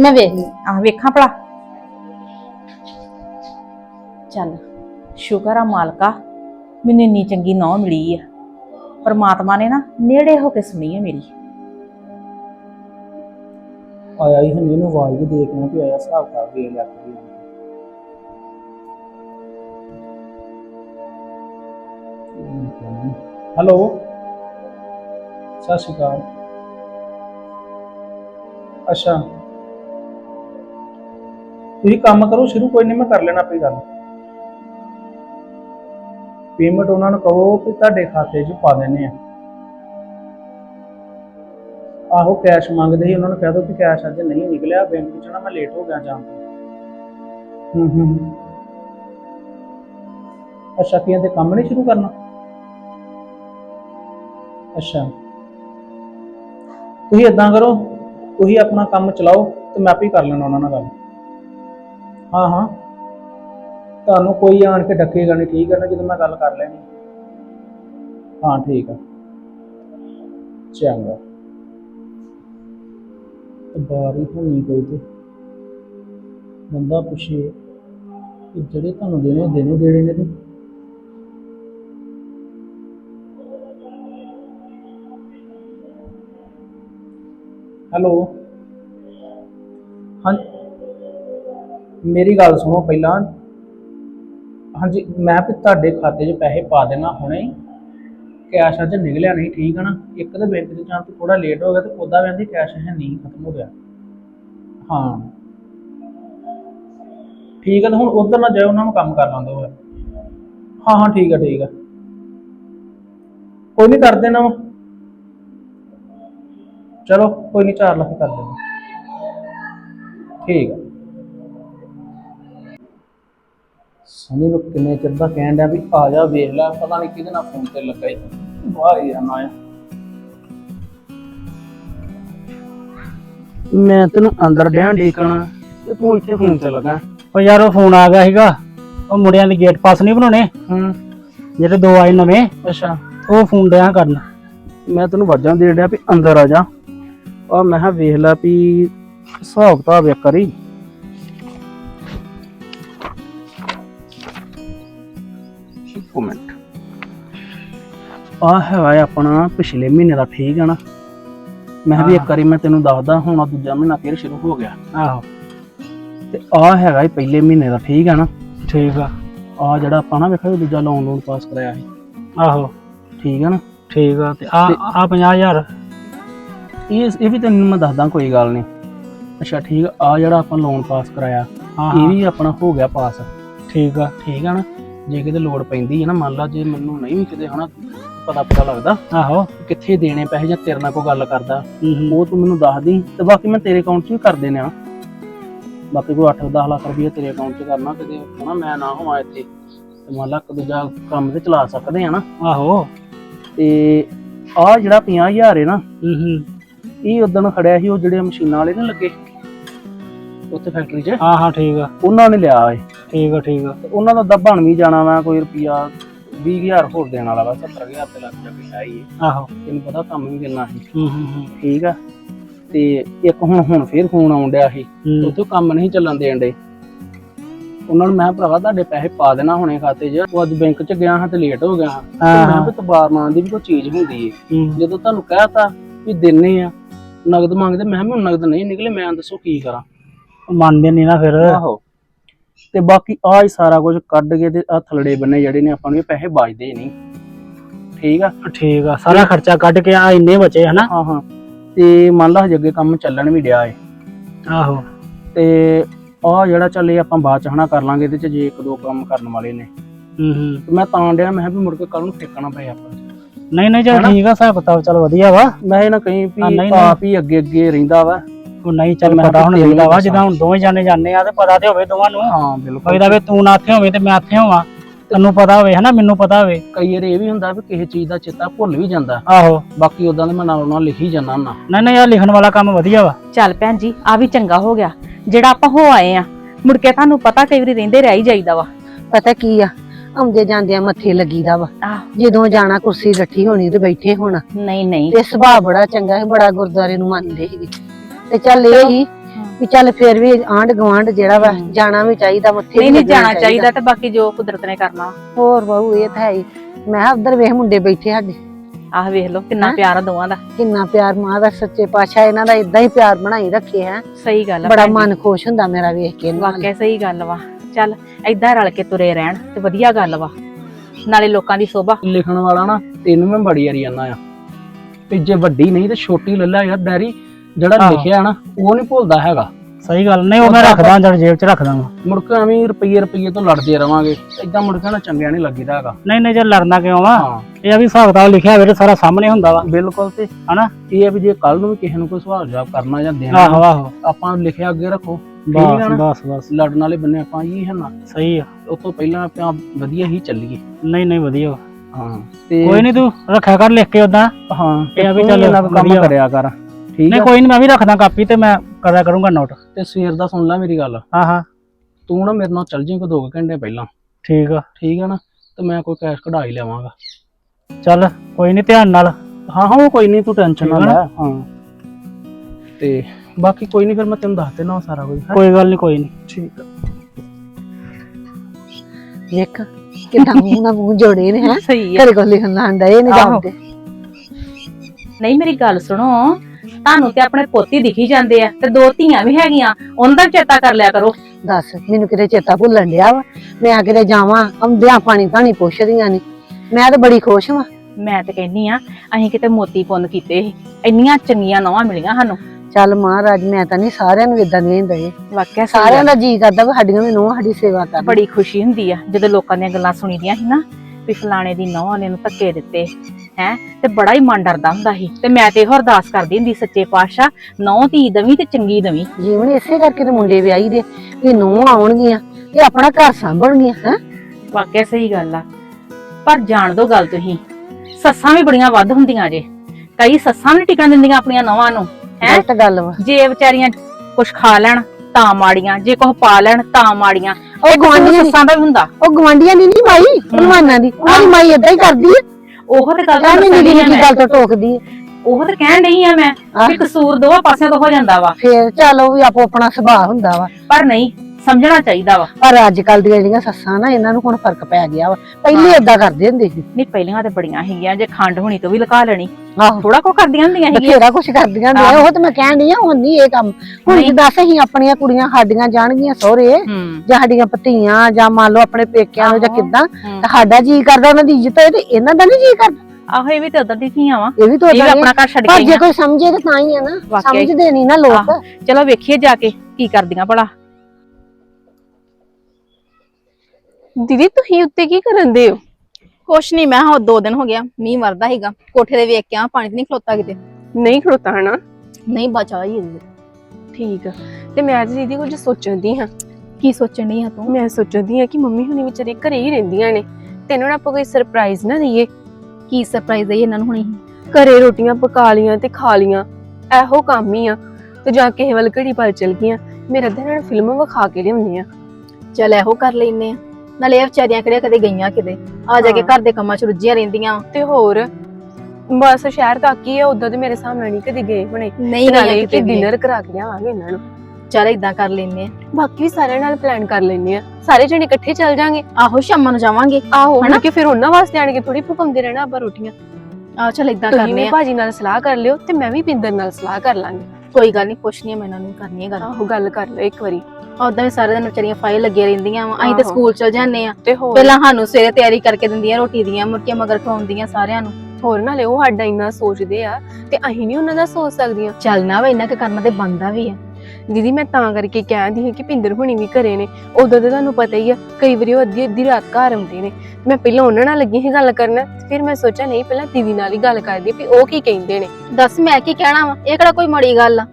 ਮੈਂ ਵੇਖਨੀ ਆਹ ਵੇਖਾਂ ਭਲਾ। ਚੱਲ ਸ਼ੁਕਰ ਆ ਮਾਲਕਾ ਮੈਨੂੰ ਇੰਨੀ ਚੰਗੀ ਨੌ ਮਿਲੀ ਆ। ਪਰਮਾਤਮਾ ਨੇ ਨਾ ਨੇੜੇ ਹੋ ਕੇ ਸੁਣੀ ਆ ਮੇਰੀ। ਆਇਆ ਹੀ ਹੰਨੇ ਨੂੰ ਆਵਾਜ਼ ਵੀ ਦੇ ਕੇ ਨਾ ਵੀ ਆਇਆ, ਹਿਸਾਬ ਕਰ ਦੇ ਲੱਗ ਗਈ ਹੈਲੋ? ਸਤਿ ਸ਼੍ਰੀ ਅਕਾਲ। ਅੱਛਾ। ਤੁਸੀਂ ਕੰਮ ਕਰੋ, ਸ਼ੁਰੂ ਕੋਈ ਨਹੀਂ ਮੈਂ ਕਰ ਲੈਣਾ ਆਪੇ ਗੱਲ। ਪੇਮੈਂਟ ਉਹਨਾਂ ਨੂੰ ਕਹੋ ਕਿ ਤੁਹਾਡੇ ਖਾਤੇ 'ਚ ਪਾ ਦਿੰਨੇ ਆ। ਆਹੋ ਕੈਸ਼ ਮੰਗਦੇ ਸੀ ਉਹਨਾਂ ਨੂੰ ਕਹਿ ਦਿਓ ਕਿ ਕੈਸ਼ ਅੱਜ ਨਹੀਂ ਨਿਕਲਿਆ ਬੈਂਕ 'ਚ ਨਾ ਮੈਂ ਲੇਟ ਹੋ ਗਿਆ ਜਾਣ ਤੋਂ। ਹੂੰ ਹੂੰ। ਅੱਛਾ ਕੀ ਤੇ ਕੰਮ ਨਹੀਂ ਸ਼ੁਰੂ ਕਰਨਾ? ਅੱਛਾ। ਤੁਸੀਂ ਇਦਾਂ ਕਰੋ ਤੁਸੀਂ ਆਪਣਾ ਕੰਮ ਚਲਾਓ ਤੇ ਮੈਂ ਆਪੇ ਹੀ ਕਰ ਲੈਣਾ ਉਹਨਾਂ ਨਾਲ ਗੱਲ। ਹਾਂ ਹਾਂ। ਤੁਹਾਨੂੰ ਕੋਈ ਆਣ ਕੇ ਡੱਕੇਗਾ ਨਹੀਂ ਠੀਕ ਹੈ ਨਾ ਜਦੋਂ ਮੈਂ ਗੱਲ ਕਰ ਲੈਣੀ। ਹਾਂ ਠੀਕ ਆ। ਚੰਗਾ। ਤੇ ਹੀ ਹੋਣੀ ਕੋਈ ਤੇ ਬੰਦਾ ਪੁੱਛੇ ਕਿ ਜਿਹੜੇ ਤੁਹਾਨੂੰ ਦੇਣੇ ਦੇਣੇ ਦੇਣੇ ਨੇ ਤੇ। ਹੈਲੋ। ਹਾਂ, ਮੇਰੀ ਗੱਲ ਸੁਣੋ ਪਹਿਲਾਂ। ਹਾਂਜੀ, ਮੈਂ ਵੀ ਤੁਹਾਡੇ ਖਾਤੇ 'ਚ ਪੈਸੇ ਪਾ ਦੇਣਾ ਹੁਣੇ ਹੀ। ਕੈਸ਼ ਅੱਜ ਨਿਕਲਿਆ ਨਹੀਂ, ਠੀਕ ਹੈ ਨਾ? ਇੱਕ ਤਾਂ ਬੈਂਕ 'ਚ ਜਾਣ ਤੋਂ ਥੋੜਾ ਲੇਟ ਹੋ ਗਿਆ ਤੇ ਉਹਦਾ ਵੀ ਆਂਦੀ ਕੈਸ਼ ਹੈ ਨਹੀਂ ਖਤਮ ਹੋ ਗਿਆ। ਹਾਂ। ਠੀਕ ਹੈ ਤਾਂ ਹੁਣ ਉਧਰ ਨਾ ਜਾਓ ਉਹਨਾਂ ਨੂੰ ਕੰਮ ਕਰ ਲਾਂਦੇ ਹੋਇਆ ਹਾਂ ਹਾਂ, ਠੀਕ ਹੈ ਠੀਕ ਹੈ ਕੋਈ ਨਹੀਂ ਕਰ ਦੇਣਾ ਵਾ ਚਲੋ, ਕੋਈ ਨਹੀਂ 4 ਲੱਖ ਕਰ ਦੇਣਾ ਠੀਕ ਹੈ ਸਨੀ ਨੂੰ ਕਿੰਨੇ ਚਿਰ ਦਾ ਕਹਿਣ ਡਿਆ ਵੀ ਆ ਜਾ ਵੇਖ ਲੈ ਪਤਾ ਨਹੀਂ ਕਿਹਦੇ ਨਾਲ ਫੋਨ ਤੇ ਲੱਗਾ ਹੀ ਬਾਹਰ ਹੀ ਜਾਣਾ ਆ। ਮੈਂ ਤੈਨੂੰ ਅੰਦਰ ਡਿਆਂ ਢੀਕਣਾ ਤੇ ਤੂੰ ਇੱਥੇ ਫੋਨ ਤੇ ਲੱਗਾ। ਉਹ ਯਾਰ ਉਹ ਫੋਨ ਆ ਗਿਆ ਸੀਗਾ ਉਹ ਮੁੰਡਿਆਂ ਦੇ ਗੇਟ ਪਾਸ ਨਹੀਂ ਬਣਾਉਣੇ? ਹੂੰ। ਜਿਹੜੇ ਦੋ ਆਏ ਨਵੇਂ ਅੱਛਾ। ਉਹ ਫੋਨ ਡਿਆ ਕਰਨ। ਮੈਂ ਤੈਨੂੰ ਵਾਜਾਂ ਦੇ ਡਿਆ ਵੀ ਅੰਦਰ ਆ ਜਾ। ਆ ਮੈਂ ਕਿਹਾ ਵੇਖ ਲੈ ਵੀ ਹਿਸਾਬ ਕਿਤਾਬ ਇੱਕ ਕਰੀ ਇੱਕ ਮਿੰਟ ਆ ਹੈਗਾ ਆਪਣਾ ਪਿਛਲੇ ਮਹੀਨੇ ਦਾ ਠੀਕ ਹੈ ਨਾ। ਮੈਂ ਕਿਹਾ ਵੀ ਇੱਕ ਵਾਰੀ ਮੈਂ ਤੈਨੂੰ ਦੱਸਦਾ ਹੁਣ ਆਹ ਦੂਜਾ ਮਹੀਨਾ ਫੇਰ ਸ਼ੁਰੂ ਹੋ ਗਿਆ। ਆਹੋ। ਤੇ ਆ ਹੈਗਾ ਏ ਪਹਿਲੇ ਮਹੀਨੇ ਦਾ ਠੀਕ ਹੈ ਨਾ। ਠੀਕ ਆ। ਆ ਜਿਹੜਾ ਆਪਾਂ ਨਾ ਵੇਖਿਆ ਦੂਜਾ ਲੋਨ ਲੋਨ ਪਾਸ ਕਰਾਇਆ ਸੀ। ਆਹੋ। ਠੀਕ ਹੈ ਨਾ। ਠੀਕ ਆ ਤੇ ਆ ਆ 50000 ਇਹ ਇਹ ਵੀ ਤੈਨੂੰ ਮੈਂ ਦੱਸਦਾ ਕੋਈ ਗੱਲ ਨਹੀਂ ਅੱਛਾ ਠੀਕ ਆ ਜਿਹੜਾ ਆਪਾਂ ਲੋਨ ਪਾਸ ਕਰਾਇਆ ਹਾਂ ਇਹ ਵੀ ਆਪਣਾ ਹੋ ਗਿਆ ਪਾਸ ਠੀਕ ਆ। ਠੀਕ ਆ ਨਾ। ਜੇ ਕਿਤੇ ਲੋੜ ਪੈਂਦੀ ਹੈ ਨਾ ਮੰਨ ਲਾ ਜੇ ਮੈਨੂੰ ਨਹੀਂ ਵੀ ਕਿਤੇ ਹਨਾ ਪਤਾ ਪਤਾ ਲੱਗਦਾ ਆਹੋ। ਕਿੱਥੇ ਦੇਣੇ ਪੈਸੇ ਜਾਂ ਤੇਰੇ ਨਾਲ ਕੋਈ ਗੱਲ ਕਰਦਾ ਉਹ ਤੂੰ ਮੈਨੂੰ ਦੱਸ ਦੀ ਤੇ ਬਾਕੀ ਮੈਂ ਤੇਰੇ ਅਕਾਊਂਟ 'ਚ ਵੀ ਕਰ ਦੇਣਾ ਬਾਕੀ ਕੋਈ 8-10 ਲੱਖ ਰੁਪਏ ਤੇਰੇ ਅਕਾਊਂਟ 'ਚ ਕਰਨਾ ਕਿਤੇ ਹਨਾ ਮੈਂ ਨਾ ਹੋਵਾਂ ਇੱਥੇ। ਤੇ ਮੰਨ ਲਾ ਇੱਕ ਦੂਜਾ ਕੰਮ ਤੇ ਚਲਾ ਸਕਦੇ ਆ ਨਾ। ਆਹੋ। ਤੇ ਆ ਜਿਹੜਾ 50000 ਹੈ ਨਾ ਹੂੰ ਹੂੰ। ਇਹ ਉਦੋਂ ਖੜਿਆ ਸੀ ਉਹ ਜਿਹੜੇ ਮਸ਼ੀਨਾਂ ਵਾਲੇ ਨੇ ਲੱਗੇ? ਉੱਥੇ ਫੈਕਟਰੀ 'ਚ? ਹਾਂ ਹਾਂ ਠੀਕ ਆ। ਉਹਨਾਂ ਨੇ ਲਿਆ ਏ। ਠੀਕ ਆ ਠੀਕ ਆ। ਤੇ ਉਹਨਾਂ ਦਾ ਦੱਬਣ ਵੀ ਜਾਣਾ ਵਾ ਕੋਈ ਰੁਪਿਆ 20000 ਹੋਰ ਦੇਣ ਵਾਲਾ ਵਾ 70000 ਤੇ ਲੱਗ ਜਾ ਕੇ ਹੈ। ਆਹੋ। ਤੈਨੂੰ ਪਤਾ ਕੰਮ ਵੀ ਕਿੰਨਾ ਸੀ। ਹੂੰ ਹੂੰ ਹੂੰ। ਠੀਕ ਆ। ਤੇ ਇੱਕ ਹੁਣ ਹੁਣ ਫੇਰ ਫੋਨ ਆਉਣ ਡਿਆ ਸੀ। ਹੂੰ। ਉੱਥੇ ਕੰਮ ਨਹੀਂ ਚੱਲਣ ਦੇਣ ਡੇ ਉਹਨਾਂ ਨੂੰ ਮੈਂ ਕਿਹਾ, ਭਰਾਵਾ ਤੁਹਾਡੇ ਪੈਸੇ ਪਾ ਦੇਣਾ ਹੁਣੇ ਖਾਤੇ 'ਚ। ਉਹ ਅੱਜ ਬੈਂਕ 'ਚ ਗਿਆ ਹਾਂ ਤੇ ਲੇਟ ਹੋ ਗਿਆ ਹਾਂ। ਤੇ ਹਾਂ, ਮੈਂ ਹਾਂ। ਵੀ ਤਬਾਰ ਨਾਂ ਦੀ ਵੀ ਕੋਈ ਚੀਜ਼ ਹੁੰਦੀ ਏ। ਹੂੰ। ਜਦੋਂ ਤੁਹਾਨੂੰ ਕਹਿਤਾ ਵੀ ਦਿੰਨੇ ਆ ਨਗਦ ਮੰਗਦੇ ਮੈਂ ਕਿਹਾ ਹੁਣ ਨਗਦ ਨਹੀਂ ਨਿਕਲੇ ਮੈਂ ਦੱਸੋ ਕੀ ਕਰਾਂ। ਮੰਨਦੇ ਨਹੀਂ ਨਾ ਫਿਰ। ਆਹੋ। ਤੇ ਬਾਕੀ ਆ ਹੀ ਸਾਰਾ ਕੁਝ ਕੱਢ ਕੇ ਤੇ ਆ ਥਲੜੇ ਬੰਨੇ ਜਿਹੜੇ ਨੇ ਆਪਾਂ ਨੂੰ ਇਹ ਪੈਸੇ ਬਚਦੇ ਨਹੀਂ। ਠੀਕ ਆ? ਠੀਕ ਆ। ਸਾਰਾ ਖਰਚਾ ਕੱਢ ਕੇ ਆ ਇੰਨੇ ਬਚੇ ਹਨਾ? ਹਾਂ ਹਾਂ। ਤੇ ਮੰਨ ਲਾ ਹਜੇ ਅੱਗੇ ਕੰਮ ਚੱਲਣ ਵੀ ਡਿਆ ਏ। ਆਹੋ। ਤੇ ਆ ਜਿਹੜਾ ਚੱਲੇ ਆਪਾਂ ਬਾਅਦ ਚ ਹਨਾ ਕਰ ਲਾਂਗੇ ਇਹਦੇ ਚ ਜੇ ਇੱਕ ਦੋ ਕੰਮ ਕਰਨ ਵਾਲੇ ਨੇ। ਹੂੰ ਹੂੰ। ਮੈਂ ਤਾਂ ਡਿਆ ਮੈਂ ਕਿਹਾ ਵੀ ਮੁੜ ਕੇ ਕੱਲ ਨੂੰ ਫੇਕਣਾ ਪਏ ਆਪਾਂ। ਨਹੀਂ ਨਹੀਂ ਚਲ? ਠੀਕ ਆ ਹਿਸਾਬ ਕਿਤਾਬ ਚੱਲ ਵਧੀਆ ਵਾ। ਮੈਂ ਇਹ ਨਾ ਕਹੀਂ ਵੀ ਆਪ ਹੀ ਅੱਗੇ ਅੱਗੇ ਰਹਿੰਦਾ ਵਾ। ਉਹ ਨਹੀਂ ਚੱਲ ਮੈਂ ਪਤਾ ਹੁਣ ਲੱਗਦਾ ਵਾ। ਜਿੱਦਾਂ ਹੁਣ ਦੋਵੇਂ ਜਾਣੇ ਜਾਂਦੇ ਆ ਤੇ ਪਤਾ ਤੇ ਹੋਵੇ ਦੋਵਾਂ ਨੂੰ। ਹਾਂ ਬਿਲਕੁਲ। ਕੋਈ ਦਾ ਵੀ ਤੂੰ ਨਾ ਇੱਥੇ ਹੋਵੇਂ ਤੇ ਮੈਂ ਇੱਥੇ ਹੋਵਾਂ। ਤੈਨੂੰ ਪਤਾ ਹੋਵੇ ਹਨਾ ਮੈਨੂੰ ਪਤਾ ਹੋਵੇ। ਕਈ ਵਾਰ ਇਹ ਵੀ ਹੁੰਦਾ ਵੀ ਕਿਸੇ ਚੀਜ਼ ਦਾ ਚੇਤਾ ਭੁੱਲ ਵੀ ਜਾਂਦਾ। ਆਹੋ। ਬਾਕੀ ਉਦਾਂ ਦੇ ਮੈਂ ਨਾਲ ਨਾਲ ਲਿਖੀ ਜਾਂਦਾ ਹੁੰਦਾ। ਨਹੀਂ ਨਹੀਂ ਆ ਲਿਖਣ ਵਾਲਾ ਕੰਮ ਵਧੀਆ ਵਾ। ਚੱਲ ਭੈਣ ਜੀ ਆ ਵੀ ਚੰਗਾ ਹੋ ਗਿਆ। ਜਿਹੜਾ ਆਪਾਂ ਹੋ ਆਏ ਆ ਮੁੜ ਕੇ ਤੁਹਾਨੂੰ ਪਤਾ ਕਈ ਵਾਰੀ ਰਹਿੰਦੇ ਰਹਿ ਹੀ ਜਾਈਦਾ ਵਾ। ਪਤਾ ਕੀ ਆ ਆਉਂਦੇ ਜਾਂਦਿਆਂ ਮੱਥੇ ਲੱਗੀਦਾ ਵਾ। ਆਹ। ਜਦੋਂ ਜਾਣਾ ਕੁਰਸੀ ਰੱਖੀ ਹੋਣੀ ਤੇ ਬੈਠੇ ਹੋਣਾ। ਨਹੀਂ ਨਹੀਂ। ਤੇ ਸੁਭਾਅ ਬੜਾ ਚੰਗਾ ਹੈ ਬੜਾ ਗੁਰਦੁਆਰੇ ਨੂੰ ਮੰਨਦੇ ਸੀਗੇ ਤੇ ਚੱਲ ਇਹ ਹੀ ਵੀ ਚੱਲ ਫਿਰ ਵੀ ਆਂਢ ਗਵਾਂਢ ਜਿਹੜਾ ਵਾ। ਜਾਣਾ ਵੀ ਚਾਹੀਦਾ ਮੱਥੇ ਨਹੀਂ ਨਹੀਂ ਜਾਣਾ ਚਾਹੀਦਾ ਤੇ ਬਾਕੀ ਜੋ ਕੁਦਰਤ ਨੇ ਕਰਨਾ ਹੋਰ ਬਹੁ ਇਹ ਤਾਂ ਹੈ ਹੀ। ਮੈਂ ਉੱਧਰ ਵੇਖ ਮੁੰਡੇ ਬੈਠੇ ਸਾਡੇ। ਆਹ ਵੇਖ ਲਓ ਕਿੰਨਾ? ਪਿਆਰ ਆ ਦੋਵਾਂ ਦਾ। ਕਿੰਨਾ ਪਿਆਰ ਮਾਂ ਦਾ ਸੱਚੇ ਪਾਤਸ਼ਾਹ ਇਹਨਾਂ ਦਾ ਇਦਾਂ ਹੀ ਪਿਆਰ ਬਣਾਈ ਰੱਖੇ ਹੈ। ਸਹੀ ਗੱਲ ਆ ਬੜਾ। ਮਨ ਖੁਸ਼ ਹੁੰਦਾ ਮੇਰਾ ਵੇਖ ਕੇ। ਵਾਕਿਆ ਸਹੀ ਗੱਲ ਵਾ। ਚੱਲ ਏਦਾਂ ਰਲ ਕੇ ਤੁਰੇ ਰਹਿਣ ਤੇ ਵਧੀਆ ਗੱਲ ਵਾ। ਨਾਲੇ ਲੋਕਾਂ ਦੀ ਸੋਭਾ। ਲਿਖਣ ਵਾਲਾ ਨਾ ਤੈਨੂੰ ਮੈਂ ਬੜੀ ਵਾਰੀ ਆਨਾ ਆ। ਵੀ ਜੇ ਵੱਡੀ ਨਹੀਂ ਤੇ ਛੋਟੀ ਲੈ ਲੈ ਯਾਰ ਡੈਰੀ ਜਿਹੜਾ ਆਹੋ। ਲਿਖਿਆ ਨਾ ਉਹ ਨਹੀਂ ਭੁੱਲਦਾ ਹੈਗਾ। ਸਹੀ ਗੱਲ ਨਹੀਂ ਉਹ ਮੈਂ ਰੱਖਦਾ ਜਦ ਜੇਬ 'ਚ ਰੱਖਦਾ ਵਾਂ। ਮੁੜ ਕੇ ਐਵੇਂ ਰੁਪਈਏ ਰੁਪਈਏ ਤੋਂ ਲੜਦੇ ਰਵਾਂਗੇ। ਏਦਾਂ ਮੁੜ ਕੇ ਨਾ ਚੰਗਿਆ ਨਹੀਂ ਲੱਗੀਦਾ ਹੈਗਾ। ਨਹੀਂ ਨਹੀਂ ਜੇ ਲੜਨਾ ਕਿਉਂ ਵਾ? ਹਾਂ। ਇਹ ਆ ਵੀ ਹਿਸਾਬ ਕਿਤਾਬ ਲਿਖਿਆ ਹੋਵੇ ਤੇ ਸਾਰਾ ਸਾਹਮਣੇ ਹੁੰਦਾ ਵਾ। ਬਿਲਕੁਲ ਤੇ ਹਨਾ? ਇਹ ਹੈ ਵੀ ਜੇ ਕੱਲ ਨੂੰ ਵੀ ਕਿਸੇ ਨੂੰ ਕੋਈ ਸਵਾਲ ਜਵਾਬ ਕਰਨਾ ਜਾਂ ਦੇਣਾ ਆਹੋ ਆਹੋ। ਆਪਾਂ ਲਿਖਿਆ ਅੱਗੇ ਰੱਖੋ। ਠੀਕ ਬਸ ਨਾ? ਬਸ ਬਸ। ਲੜਨ ਵਾਲੇ ਬੰਨੇ ਆਪਾਂ ਇਹ ਹੈ ਨਾ। ਸਹੀ ਆ। ਉਸ ਤੋਂ ਪਹਿਲਾਂ ਆਪਾਂ ਵਧੀਆ ਹੀ ਚੱਲੀਏ। ਨਹੀਂ ਨਹੀਂ ਵਧੀਆ। ਵਾ। ਹਾਂ ਤੇ ਕੋਈ ਨਹੀਂ ਤੂੰ ਰੱਖਿਆ ਕਰ ਲਿਖ ਕੇ ਉਦਾਂ ਹਾਂ ਇਹ ਆ ਵੀ ਚੱਲ ਕੰਮ ਵਧੀਆ। ਕਰਿਆ ਕਰ। ਠੀਕ ਨਹੀਂ ਕੋਈ ਨਹੀਂ ਮੈਂ ਵੀ ਰੱਖਦਾ ਕਾਪੀ ਤੇ ਮੈਂ ਕਰਿਆ ਕਰੂੰਗਾ ਨੋਟ। ਤੇ ਸਵੇਰ ਦਾ ਸੁਣ ਲੈ ਮੇਰੀ ਗੱਲ। ਹਾਂ ਹਾਂ। ਤੂੰ ਨਾ ਮੇਰੇ ਨਾਲ ਚੱਲ ਜੀ ਕੋ ਦੋ ਕੁ ਘੰਟੇ ਪਹਿਲਾਂ। ਠੀਕ ਆ। ਠੀਕ ਹੈ ਨਾ? ਤੇ ਮੈਂ ਕੋਈ ਕੈਸ਼ ਕਢਾ ਹੀ ਲਵਾਂਗਾ ਚੱਲ ਕੋਈ ਨਹੀਂ ਧਿਆਨ ਨਾਲ। ਹਾਂ ਹਾਂ ਉਹ ਕੋਈ ਨਹੀਂ ਤੂੰ ਟੈਨਸ਼ਨ ਨਾ ਆ ਲੈ ਹਾਂ। ਤੇ ਬਾਕੀ ਕੋਈ ਨਹੀਂ ਫਿਰ ਮੈਂ ਤੈਨੂੰ ਦੱਸ ਦੇਣਾ ਸਾਰਾ ਕੁਝ ਹੈਂ? ਕੋਈ ਗੱਲ ਨਹੀਂ ਕੋਈ ਨਹੀਂ ਠੀਕ ਆ। ਵੇਖ ਕਿੰਨਾ ਮੂੰਹ ਨਾਲ ਮੂੰਹ ਜੋੜੇ ਨੇ ਹੈ? ਸਹੀ ਆ। ਘਰੇ ਕੋਲ ਲਿਖਣ ਇਹ ਨਹੀਂ ਆਹੋ। ਜਾਣਦੇ ਨਹੀਂ ਮੇਰੀ ਗੱਲ ਸੁਣੋ। ਤੁਹਾਨੂੰ ਤੇ ਆਪਣੇ ਪੋਤੀ ਦਿਖੀ ਜਾਂਦੇ ਆ ਤੇ ਦੋ ਧੀਆਂ ਵੀ ਹੈਗੀਆਂ ਉਹਨਾਂ ਦਾ ਵੀ ਚੇਤਾ ਕਰ ਲਿਆ ਕਰੋ। ਦੱਸ ਮੈਨੂੰ ਕਿਤੇ ਚੇਤਾ ਭੁੱਲਣ ਡਿਆ ਵਾ। ਮੈਂ ਕਿਤੇ ਜਾਵਾਂ ਆਉਂਦਿਆਂ ਪਾਣੀ ਧਾਣੀ ਪੁੱਛਦੀਆਂ ਨੇ। ਮੈਂ ਤਾਂ ਬੜੀ ਖੁਸ਼ ਵਾਂ। ਮੈਂ ਤੇ ਕਹਿੰਨੀ ਆ ਅਸੀਂ ਕਿਤੇ ਮੋਤੀ ਪੁੰਨ ਕੀਤੇ ਸੀ। ਇੰਨੀਆਂ ਚੰਗੀਆਂ ਨਵਾਂ ਮਿਲੀਆਂ ਸਾਨੂੰ। ਚੱਲ ਮਹਾਰਾਜ ਮੈਂ ਤਾਂ ਨਹੀਂ ਸਾਰਿਆਂ ਨੂੰ ਇਦਾਂ ਨਹੀਂ ਦਏ ਵਾਕਿਆ ਸਾਰਿਆਂ ਦਾ ਜੀ ਕਰਦਾ ਵੀ ਸਾਡੀਆਂ ਵੀ ਨੂੰਹਾਂ ਸਾਡੀ ਸੇਵਾ ਕਰਨ। ਬੜੀ ਖੁਸ਼ੀ ਹੁੰਦੀ ਆ ਜਦੋਂ ਲੋਕਾਂ ਦੀਆਂ ਗੱਲਾਂ ਸੁਣੀਦੀਆਂ ਸੀ ਨਾ ਵੀ ਫਲਾਣੇ ਦੀ ਨੌਂ ਨੇ ਨੂੰ ਧੱਕੇ ਦਿੱਤੇ। ਹੈ ਤੇ ਬੜਾ ਹੀ ਮਨ ਡਰਦਾ ਹੁੰਦਾ ਸੀ। ਤੇ ਮੈਂ ਤੇ ਇਹੋ ਅਰਦਾਸ ਕਰਦੀ ਹੁੰਦੀ ਸੱਚੇ ਪਾਤਸ਼ਾਹ ਨੌਂ ਧੀ ਦਵੀਂ ਤੇ ਚੰਗੀ ਦਵੀਂ। ਜੀਵਨ ਇਸੇ ਕਰਕੇ ਤੇ ਮੁੰਡੇ ਵਿਆਹੀ ਦੇ ਵੀ ਨੂੰਹਾਂ ਆਉਣਗੀਆਂ ਤੇ ਆਪਣਾ ਘਰ ਸੰਭਣਗੀਆਂ ਹੈ? ਵਾਕਿਆ ਸਹੀ ਗੱਲ ਆ। ਪਰ ਜਾਣ ਦੋ ਗੱਲ ਤੁਸੀਂ ਸੱਸਾਂ ਵੀ ਬੜੀਆਂ ਵੱਧ ਹੁੰਦੀਆਂ ਜੇ। ਕਈ ਸੱਸਾਂ ਵੀ ਨੀ ਟਿਕਣ ਦਿੰਦੀਆਂ ਆਪਣੀਆਂ ਨੌਵਾਂ ਨੂੰ ਹੈ? ਗਲਤ ਗੱਲ ਵਾ। ਜੇ ਵਿਚਾਰੀਆਂ ਕੁਛ ਖਾ ਲੈਣ ਤਾਂ ਮਾੜੀਆਂ ਜੇ ਕੁਛ ਪਾ ਲੈਣ ਤਾਂ ਮਾੜੀਆਂ। ਉਹ ਦੀ ਸੱਸਾਂ ਦਾ ਵੀ ਹੁੰਦਾ। ਉਹ ਗਵਾਂਢੀਆਂ ਦੀ ਨਹੀਂ ਮਾਈ ਦੀ। ਉਹਨਾਂ ਦੀ ਮਾਈ ਏਦਾਂ ਹੀ ਕਰਦੀ ਹੈ ਉਹ ਤੇ ਗੱਲ ਐਵੇਂ ਦੱਸਣ ਨਿੱਕੀ ਆ ਨਿੱਕੀ ਮੈਂ। ਗੱਲ ਤੋਂ ਟੋਕਦੀ ਹੈ ਉਹ ਤੇ ਕਹਿਣ ਡਈ ਆ ਮੈਂ ਕਿ ਕਸੂਰ ਦੋਵਾਂ ਪਾਸਿਆਂ ਤੋਂ ਹੋ ਜਾਂਦਾ ਵਾ। ਫੇਰ ਚੱਲ ਉਹ ਵੀ ਆਪੋ ਆਪਣਾ ਸੁਭਾਅ ਹੁੰਦਾ ਵਾ। ਪਰ ਨਹੀਂ ਸਮਝਣਾ ਚਾਹੀਦਾ ਵਾ। ਪਰ ਅੱਜ ਕੱਲ ਦੀਆਂ ਜਿਹੜੀਆਂ ਸੱਸਾਂ ਨਾ ਇਹਨਾਂ ਨੂੰ ਹੁਣ ਫ਼ਰਕ ਪੈ ਗਿਆ ਵਾ। ਪਹਿਲੇ ਏਦਾਂ ਕਰਦੇ ਹੁੰਦੇ ਸੀ। ਨਹੀਂ ਪਹਿਲੀਆਂ ਤੇ ਬੜੀਆਂ ਹੈਗੀਆਂ ਜੇ ਖੰਡ ਹੋਣੀ ਤੋਂ ਵੀ ਲੁਕਾ ਲੈਣੀ ਆਹੋ। ਥੋੜਾ ਕੋ ਕਰਦੀਆਂ ਹੁੰਦੀਆਂ ਹੈਗੀਆਂ ਬਥੇਰਾ ਕੁਛ ਕਰਦੀਆਂ ਹੁੰਦੀਆਂ। ਉਹ ਤਾਂ ਮੈਂ ਕਹਿਣ ਡਈ ਆ ਹੁਣ ਨਹੀਂ ਇਹ ਕੰਮ। ਹੁਣ ਨਹੀਂ। ਜੇ ਦੱਸ ਅਸੀਂ ਆਪਣੀਆਂ ਕੁੜੀਆਂ ਸਾਡੀਆਂ ਜਾਣਗੀਆਂ ਸਹੁਰੇ ਹੂੰ। ਜਾਂ ਸਾਡੀਆਂ ਪਤੀਆਂ ਜਾਂ ਮੰਨ ਲਓ ਆਪਣੇ ਪੇਕਿਆਂ ਨੂੰ ਜਾਂ ਆਹੋ। ਕਿੱਦਾਂ ਹੂੰ। ਤਾਂ ਸਾਡਾ ਜੀ ਕਰਦਾ ਉਹਨਾਂ ਦੀ ਇੱਜ਼ਤ ਹੋਏ ਤੇ ਇਹਨਾਂ ਦਾ ਨਹੀਂ ਜੀ ਕਰਦਾ। ਆਹੋ ਇਹ ਵੀ ਤੇ ਉਧਰ ਦੀ ਧੀਆਂ ਵਾ। ਇਹ ਵੀ ਤਾਂ ਇਹ ਵੀ ਓਦਾਂ ਹੀ ਆ। ਆਪਣਾ ਘਰ ਛੱਡ ਪਰ ਜੇ ਕੋਈ ਸਮਝੇ ਤਾਂ ਤਾਂ ਹੀ ਆ ਨਾ। ਵਾਕਿਆ ਹੀ। ਸਮਝਦੇ ਨਹੀਂ ਨਾ ਲੋਕ। ਆਹੋ। ਚਲੋ ਵੇਖੀਏ ਜਾ ਕੇ ਕੀ ਕਰਦੀਆਂ ਭਲਾ। ਦੀਦੀ ਤੁਸੀਂ ਉੱਤੇ ਕੀ ਕਰਨ ਦੇ ਹੋ? ਕੁਛ ਨਹੀਂ ਮੈਂ ਹਾਂ ਦੋ ਦਿਨ ਹੋ ਗਿਆ ਮੀਂਹ ਵਰਦਾ ਹੈਗਾ ਕੋਠੇ ਦੇ ਵੇਖ ਕੇ ਆ ਪਾਣੀ ਤੇ ਨਹੀਂ ਖਲੋਤਾ ਕਿਤੇ। ਨਹੀਂ ਖੜੋਤਾ ਹਨਾ? ਨਹੀਂ ਬਚਾ ਹੀ ਇਹਦੇ ਠੀਕ ਆ। ਤੇ ਮੈਂ ਅੱਜ ਦੀਦੀ ਕੁਝ ਸੋਚਦੀ ਹਾਂ। ਕੀ ਸੋਚਣ ਡਈ ਆ ਤੂੰ? ਮੈਂ ਸੋਚਦੀ ਹਾਂ ਕਿ ਮੰਮੀ ਹੁਣੀ ਵਿਚਾਰੇ ਘਰੇ ਹੀ ਰਹਿੰਦੀਆਂ ਨੇ। ਤੇ ਇਹਨਾਂ ਨੂੰ ਆਪਾਂ ਕੋਈ ਸਰਪ੍ਰਾਈਜ਼ ਨਾ ਦਈਏ। ਕੀ ਸਰਪ੍ਰਾਈਜ਼ ਹੈ ਇਹਨਾਂ ਨੂੰ ਹੁਣੀ? ਘਰੇ ਰੋਟੀਆਂ ਪਕਾ ਲੀਆਂ ਤੇ ਖਾ ਲੀਆਂ ਇਹੋ ਕੰਮ ਹੀ ਆ। ਤੇ ਜਾ ਕੇ ਇਹ ਵੱਲ ਘੜੀ ਪਲ ਚਲ ਗਈਆਂ। ਮੇਰਾ ਤਾਂ ਇਹਨਾਂ ਨੂੰ ਫਿਲਮ ਵਿਖਾ ਕੇ ਲਿਆਉਂਦੇ ਆ ਚੱਲ ਇਹੋ ਕਰ ਲੈਨੇ ਆ। ਨਾਲੇ ਇਹ ਵਿਚਾਰੀਆਂ ਕਿਹੜੇ ਕਦੇ ਗਈਆਂ ਕਿਤੇ? ਆ ਜਾ ਕੇ। ਘਰ ਦੇ ਕੰਮਾਂ 'ਚ ਰੁੱਝੀਆਂ ਰਹਿੰਦੀਆਂ। ਤੇ ਹੋਰ ਬਸ ਸ਼ਹਿਰ ਤੱਕ ਹੀ ਆ ਉਦਾਂ ਤੇ ਮੇਰੇ ਸਾਹਮਣੇ ਨਹੀਂ ਕਦੇ ਗਏ ਹੁਣੇ। ਨਹੀਂ ਨਾਲੇ ਕਿ। ਡਿਨਰ ਕਰਾ ਕੇ ਲਿਆਵਾਂਗੇ ਇਹਨਾਂ ਨੂੰ। ਚੱਲ ਇਦਾਂ ਕਰ ਲੈਨੇ ਆ। ਬਾਕੀ ਵੀ ਸਾਰਿਆਂ ਨਾਲ ਪਲਾਨ ਕਰ ਲੈਂਦੇ ਆ। ਸਾਰੇ ਜਣੇ ਇਕੱਠੇ ਚੱਲ ਜਾਾਂਗੇ। ਆਹੋ ਸ਼ਾਮਾਂ ਨੂੰ ਜਾਵਾਂਗੇ। ਆਹੋ ਕਿ ਫਿਰ ਉਹਨਾਂ ਵਾਸਤੇ ਆਣ ਕੇ ਥੋੜੀ ਪਕਾਉਂਦੇ ਰਹਿਣਾ ਆਪਾਂ ਰੋਟੀਆਂ। ਆ ਚੱਲ ਇਦਾਂ ਕਰਨੇ ਆ ਭਾਜੀ ਨਾਲ ਸਲਾਹ ਕਰ ਲਿਓ ਤੇ ਮੈਂ ਵੀ ਪਿੰਦਰ ਨਾਲ ਸਲਾਹ ਕਰ ਲਾਂਗੀ। ਕੋਈ ਗੱਲ ਨਹੀਂ ਪੁੱਛਣੀ ਆ ਮੈਂ ਇਹਨਾਂ ਨੂੰ ਕਰਨੀ ਹੈ ਗੱਲ। ਆਹੋ ਗੱਲ ਕਰ ਲਿਓ ਇੱਕ ਵਾਰੀ। ਉਦਾਂ ਵੀ ਸਾਰੇ ਦਿਨ ਵਿਚਾਰੀਆਂ ਫਾਈਲ ਲੱਗੀਆਂ ਰਹਿੰਦੀਆਂ ਵਾ। ਅਸੀਂ ਤੇ ਆਹੋ। ਸਕੂਲ ਚਲ ਜਾਂਦੇ ਆ। ਤੇ ਹੋਰ? ਪਹਿਲਾਂ ਸਾਨੂੰ ਸਵੇਰੇ ਤਿਆਰੀ ਕਰਕੇ ਦਿੰਦੀਆਂ ਰੋਟੀ ਦੀਆਂ ਮੁਰਕੀਆਂ ਮਗਰ ਖਵਾਉਂਦੀਆਂ ਸਾਰਿਆਂ ਨੂੰ। ਹੋਰ ਨਾਲੇ ਉਹ ਸਾਡਾ ਇੰਨਾ ਸੋਚਦੇ ਆ ਤੇ ਅਸੀਂ ਨਹੀਂ ਉਹਨਾਂ ਦਾ ਸੋਚ ਸਕਦੀਆਂ। ਚੱਲਣਾ ਵਾ ਇੰਨਾ ਕੁ ਕਰਨਾ ਤੇ ਬਣਦਾ ਵੀ ਆ। ਦੀਦੀ ਮੈਂ ਤਾਂ ਕਰਕੇ ਕਹਿੰਦੀ ਹਾਂ ਕਿ ਪਿੰਦਰ ਹੁਣੀ ਵੀ ਘਰੇ ਨੇ। ਉਦੋਂ ਤਾਂ ਤੁਹਾਨੂੰ ਪਤਾ ਹੀ ਆ ਕਈ ਵਾਰੀ ਉਹ ਅੱਧੀ ਅੱਧੀ ਰਾਤ ਘਰ ਆਉਂਦੇ ਨੇ। ਮੈਂ ਪਹਿਲਾਂ ਉਹਨਾਂ ਨਾਲ ਲੱਗੀ ਸੀ ਗੱਲ ਕਰਨ ਫਿਰ ਮੈਂ ਸੋਚਿਆ ਨਹੀਂ ਪਹਿਲਾਂ ਦੀਦੀ ਨਾਲ ਹੀ ਗੱਲ ਕਰਦੀ ਵੀ ਉਹ ਕੀ ਕਹਿੰਦੇ ਨੇ। ਦੱਸ ਮੈਂ ਕੀ ਕਹਿਣਾ ਵਾ? ਇਹ ਕਿਹੜਾ ਕੋਈ ਮਾੜੀ ਗੱਲ ਆ?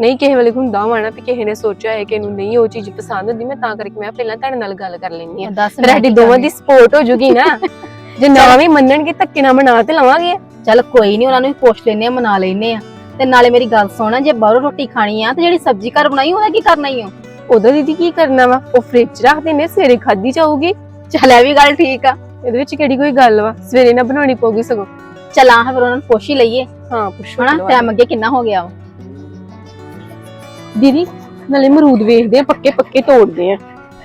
ਨਹੀਂ ਕਿਸੇ ਵੇਲੇ ਹੁੰਦਾ ਵਾ ਨਾ ਵੀ ਕਿਸੇ ਨੇ ਸੋਚਿਆ ਹੈ ਕਿ ਇਹਨੂੰ ਨਹੀਂ ਉਹ ਚੀਜ਼ ਪਸੰਦ ਹੁੰਦੀ ਮੈਂ ਤਾਂ ਕਰਕੇ ਮੈਂ ਪਹਿਲਾਂ ਤੁਹਾਡੇ ਨਾਲ ਗੱਲ ਕਰ ਲੈਂਦੀ ਆ ਦੱਸ ਫਿਰ ਸਾਡੀ ਦੋਵਾਂ? ਦੀ ਸਪੋਰਟ ਹੋ ਜੂਗੀ ਨਾ। ਜੇ ਨਾ ਵੀ ਮੰਨਣਗੇ ਧੱਕੇ ਨਾਲ ਮਨਾ ਤੇ ਲਵਾਂਗੇ। ਚੱਲ ਕੋਈ ਨਹੀਂ ਉਹਨਾਂ ਨੂੰ ਵੀ ਪੁੱਛ ਲੈਨੇ ਆ ਮਨਾ ਲੈਨੇ ਆ ਤੇ ਨਾਲੇ ਮੇਰੀ ਗੱਲ ਸੁਣ ਜੇ ਬਾਹਰੋਂ ਰੋਟੀ ਖਾਣੀ ਆ ਤੇ ਜਿਹੜੀ ਸਬਜ਼ੀ ਘਰ ਬਣਾਈ ਉਹਦਾ ਕੀ ਕਰਨਾ ਹੀ ਆ? ਉਦੋਂ ਦੀਦੀ ਕੀ ਕਰਨਾ ਵਾ? ਉਹ ਫ੍ਰਿਜ ਰੱਖ ਦਿੰਨੇ ਸਵੇਰੇ ਖਾਦੀ ਜਾਊਗੀ। ਚੱਲ ਇਹ ਵੀ ਗੱਲ ਠੀਕ ਆ। ਇਹਦੇ ਵਿੱਚ ਕਿਹੜੀ ਕੋਈ ਗੱਲ ਵਾ? ਸਵੇਰੇ ਨਾ ਬਣਾਉਣੀ ਪਊਗੀ ਸਗੋਂ। ਚੱਲ ਆ ਫਿਰ ਉਹਨਾਂ ਨੂੰ ਪੁੱਛ ਹੀ ਲਈਏ। ਹਾਂ ਪੁੱਛੋ ਟਾਈਮ ਅੱਗੇ ਕਿੰਨਾ ਹੋ ਗਿਆ ਵਾ? ਦੀਦੀ ਨਾਲੇ ਮਰੂਦ ਵੇਖਦੇ ਆ ਪੱਕੇ ਪੱਕੇ ਤੋੜਦੇ ਆ।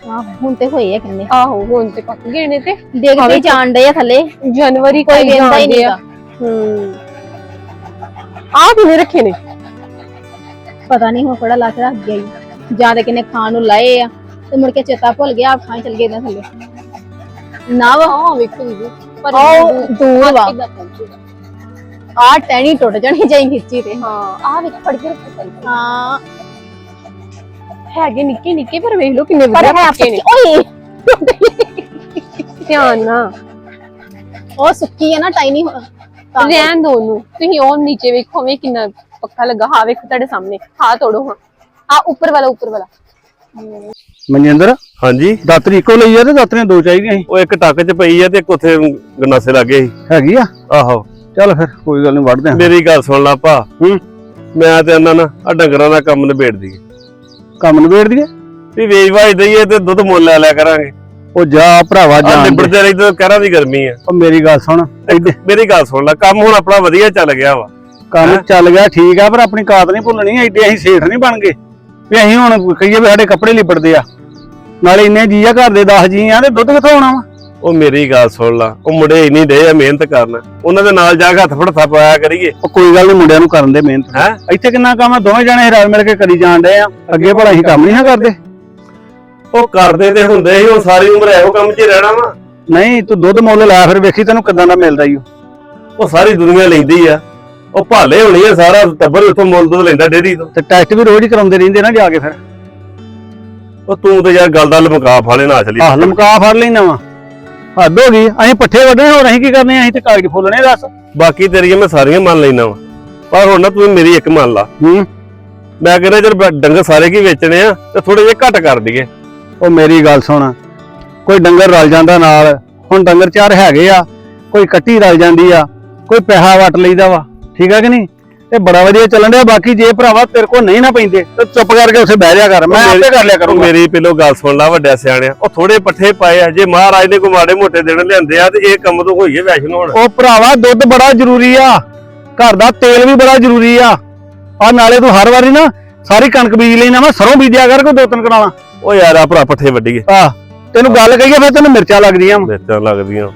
ਆਹ ਹੁਣ ਤੇ ਹੋਏ ਆ ਕਿੰਨੇ ਆਹੋ ਹੁਣ ਤੇ ਪੱਕ ਗਏ ਨੇ ਤੇ। ਦੇਖਦੇ ਹੀ ਜਾਣ ਡਏ ਆ ਥੱਲੇ। ਜਨਵਰੀ ਕੋਈ ਵੇਖਦਾ ਹੀ ਨਹੀਂਗਾ ਹੂੰ। ਆਹ ਕਿਨੇ ਰੱਖੇ ਨੇ? ਪਤਾ ਨਹੀਂ ਹੁਣ ਕਿਹੜਾ ਲਾ ਕੇ ਰੱਖ ਗਿਆ ਈ। ਜਾਂ ਤੇ ਕਿਨੇ ਖਾਣ ਨੂੰ ਲਾਏ ਆ ਤੇ ਮੁੜ ਕੇ ਚੇਤਾ ਭੁੱਲ ਗਿਆ ਆਪ ਖਾਂ ਚਲ ਗਏ ਇਹਨਾਂ ਥੱਲੇ। ਨਾ ਵਾ ਆਹ ਵੇਖੋ ਦੀਦੀ ਪਰ ਉਹ ਦੂਰ ਵਾ। ਆ ਟਹਿਣੀ ਟੁੱਟ ਜਾਣੀ ਜਾਈ ਖਿੱਚੀ ਤੇ। ਹਾਂ ਆ ਵੇਖ ਫੜ ਕੇ ਰੱਖੋ ਹਾਂ। ਹੈਗੇ ਨਿੱਕੇ ਨਿੱਕੇ ਪਰ ਵੇਖ ਲਓ ਕਿੰਨੇ ਵਧੀਆ ਹੈ ਪੱਕੇ ਨੇ। ਓਏ! ਧਿਆਨ ਨਾਲ। ਉਹ ਸੁੱਕੀ ਹੈ ਨਾ ਟਾਈਨੀ ਰਹਿਣ ਦੋ ਉਹਨੂੰ। ਤੁਸੀਂ ਉਹ ਨੀਚੇ ਵੇਖੋ ਵੇ ਕਿੰਨਾ ਪੱਕਾ ਲੱਗਾ। ਹਾਂ ਵੇਖੋ ਤੁਹਾਡੇ ਸਾਹਮਣੇ। ਹਾਂ ਤੋੜੋ ਹਾਂ। ਆ ਉੱਪਰ ਵਾਲਾ ਉੱਪਰ ਵਾਲਾ। ਮਨਜਿੰਦਰ? ਹਾਂਜੀ। ਦਾਤਰੀ ਇੱਕੋ ਲਈ ਆ ਤੇ ਦਾਤਰੀਆਂ ਦੋ ਚਾਹੀਦੀਆਂ ਸੀ? ਉਹ ਇੱਕ ਟੱਕ 'ਚ ਪਈ ਆ ਤੇ ਇੱਕ ਉੱਥੇ ਗਨਾਸੇ ਲੱਗੇ ਸੀ। ਹੈਗੀ ਆ? ਆਹੋ। ਚੱਲ ਫਿਰ ਕੋਈ ਗੱਲ ਨਹੀਂ ਵੜਦੇ ਆ। ਮੇਰੀ ਗੱਲ ਸੁਣ ਲਾ ਭਾ। ਹੂੰ। ਮੈਂ ਤੇ ਇਹਨਾਂ ਨਾ ਆ ਡੰਗਰਾਂ ਦਾ ਕੰਮ ਨਿਬੇੜ ਦਈਏ। ਕੰਮ ਨਿਬੇੜ ਦਈਏ? ਵੀ ਵੇਚ ਵਾਜ ਦਈਏ ਤੇ ਦੁੱਧ ਮੁੱਲ ਲੈ ਲਿਆ ਕਰਾਂਗੇ। ਉਹ ਜਾ ਭਰਾਵਾ ਦੇ। ਨਿਬੜਦੇ ਰਹੀ ਤੇ ਕਹਿਰਾਂ ਦੀ ਗਰਮੀ ਆ। ਉਹ ਮੇਰੀ ਗੱਲ ਸੁਣ ਮੇਰੀ ਗੱਲ ਸੁਣ ਲੈ ਕੰਮ ਹੁਣ ਆਪਣਾ ਵਧੀਆ ਚੱਲ ਗਿਆ ਵਾ। ਕੰਮ ਚੱਲ ਗਿਆ ਠੀਕ ਆ ਪਰ ਆਪਣੀ ਕਾਤ ਨਹੀਂ ਭੁੱਲਣੀ ਐਡੇ ਅਸੀਂ ਸੇਠ ਨਹੀਂ ਬਣ ਗਏ। ਵੀ ਅਸੀਂ ਹੁਣ ਕਹੀਏ ਵੀ ਸਾਡੇ ਕੱਪੜੇ ਲਿਪੜਦੇ ਆ। ਨਾਲੇ ਇੰਨੇ ਜੀ ਆ ਘਰ ਦੇ 10 ਜੀ ਆ ਤੇ ਦੁੱਧ ਕਿੱਥੋਂ ਆਉਣਾ ਵਾ? ਉਹ ਮੇਰੀ ਗੱਲ ਸੁਣ ਲਾ ਉਹ ਮੁੰਡੇ ਇੰਨੀ ਡੇ ਆ ਮਿਹਨਤ ਕਰਨ। ਉਹਨਾਂ ਦੇ ਨਾਲ ਜਾ ਕੇ ਹੱਥ ਫੜਥਾ ਪਾਇਆ ਕਰੀਏ। ਉਹ ਕੋਈ ਗੱਲ ਨਹੀਂ ਮੁੰਡਿਆਂ ਨੂੰ ਕਰਨ ਦੇ ਮਿਹਨਤ। ਹੈਂ? ਇੱਥੇ ਕਿੰਨਾ ਕੰਮ ਆ? ਦੋਵੇਂ ਜਣੇ ਰਲ ਮਿਲ ਕੇ ਕਰੀ ਜਾਣ ਡਏ ਆ। ਅੱਗੇ ਭਲਾ ਅਸੀਂ ਕੰਮ ਨਹੀਂ ਹਾਂ ਕਰਦੇ। ਉਹ ਕਰਦੇ ਤੇ ਹੁੰਦੇ ਸੀ ਉਹ ਸਾਰੀ ਉਮਰ ਇਹੋ ਕੰਮ 'ਚ ਹੀ ਰਹਿਣਾ ਵਾ। ਨਹੀਂ ਤੂੰ ਦੁੱਧ ਮੁੱਲ ਲੈ ਫਿਰ ਵੇਖੀ ਤੈਨੂੰ ਕਿਦਾਂ ਦਾ ਮਿਲਦਾ ਈ ਓ। ਉਹ ਸਾਰੀ ਦੁਨੀਆ ਲੈਂਦੀ ਆ। ਉਹ ਭਾਲੇ ਹੋਣੀ ਆ ਸਾਰਾ ਟੱਬਰ ਉੱਥੋਂ ਮੁੱਲ ਦੁੱਧ ਲੈਂਦਾ ਡੇਰੀ ਤੋਂ। ਤੇ ਟੈਸਟ ਵੀ ਰੋਜ਼ ਹੀ ਕਰਾਉਂਦੇ ਰਹਿੰਦੇ ਨਾ ਜਾ ਕੇ ਫਿਰ। ਉਹ ਤੂੰ ਤੇ ਯਾਰ ਗੱਲ ਦਾ ਲਮਕਾ ਫਾਲੇ ਨਾ ਚਲੀ ਆਹ ਲਮਕਾ ਫੜ ਲੈਣਾ ਵਾ। ਹੱਦ ਹੋ ਗਈ ਅਸੀਂ ਪੱਠੇ ਵੱਢਣੇ ਹੋਰ ਅਸੀਂ ਕੀ ਕਰਨੇ ਆ? ਅਸੀਂ ਤੇ ਕਾਗਜ਼ ਫੁੱਲਣੇ ਦੱਸ। ਬਾਕੀ ਤੇਰੀਆਂ ਮੈਂ ਸਾਰੀਆਂ ਮੰਨ ਲੈਣਾ ਵਾ। ਪਰ ਹੁਣ ਨਾ ਤੂੰ ਮੇਰੀ ਇੱਕ ਮੰਨ ਲਾ। ਹੂੰ। ਮੈਂ ਕਹਿੰਦਾ ਬ- ਡੰਗਰ ਸਾਰੇ ਕੀ ਵੇਚਣੇ ਆ ਤੇ ਥੋੜੇ ਜਿਹਾ ਘੱਟ ਕਰ ਦਈਏ। ਉਹ ਮੇਰੀ ਗੱਲ ਸੁਣ। ਕੋਈ ਡੰਗਰ ਰਲ ਜਾਂਦਾ ਨਾਲ ਹੁਣ ਡੰਗਰ ਚਾਰ ਹੈਗੇ ਆ ਕੋਈ ਕੱਟੀ ਰਲ ਜਾਂਦੀ ਆ ਕੋਈ ਪੈਸਾ ਵਟ ਲਈਦਾ ਵਾ ਠੀਕ ਆ ਕਿ ਨਹੀਂ? ਇਹ ਬੜਾ ਵਧੀਆ ਚੱਲਣ ਡਿਆ ਬਾਕੀ ਜੇ ਭਰਾਵਾ ਤੇਰੇ ਕੋਲ ਨਹੀਂ ਨਾ ਪੈਂਦੇ ਤੇ ਚੁੱਪ ਕਰਕੇ ਉੱਥੇ ਬਹਿ ਜਾ ਕਰ ਮੈਂ ਆਪੇ ਕਰ ਲਿਆ ਕਰੂੰਗਾ। ਮੇਰੀ ਪਹਿਲੋਂ ਗੱਲ ਸੁਣ ਲਾ ਵੱਡਿਆ ਸਿਆਣਿਆ ਉਹ ਥੋੜੇ ਪੱਠੇ ਪਾਏ ਆ ਜੇ ਮਹਾਰਾਜ ਨੇ ਕੋ ਮਾੜੇ ਮੋਟੇ ਦਿਨ ਲਿਆਂਦੇ ਆ ਤੇ ਇਹ ਕੰਮ ਤੋਂ ਹੋਈਏ ਵੈਸ਼ਨ ਹੋਣ। ਉਹ ਭਰਾਵਾ ਦੁੱਧ ਬੜਾ ਜ਼ਰੂਰੀ ਆ ਘਰ ਦਾ ਤੇਲ ਵੀ ਬੜਾ ਜ਼ਰੂਰੀ ਆ। ਆ ਨਾਲੇ ਤੂੰ ਹਰ ਵਾਰੀ ਨਾ ਸਾਰੀ ਕਣਕ ਬੀਜ ਲੈਣਾ ਵਾ ਸਰੋਂ ਬੀਜਿਆ ਕਰ ਕੋਈ ਦੋ ਤਿੰਨ ਕਨਾਲਾਂ। ਉਹ ਯਾਰ ਆ ਭਰਾ ਪੱਠੇ ਵੱਡੀਏ ਆ ਤੈਨੂੰ ਗੱਲ ਕਹੀਏ ਫਿਰ ਤੈਨੂੰ ਮਿਰਚਾਂ ਲੱਗਦੀਆਂ ਵਾਂ। ਮਿਰਚਾਂ ਲੱਗਦੀਆਂ।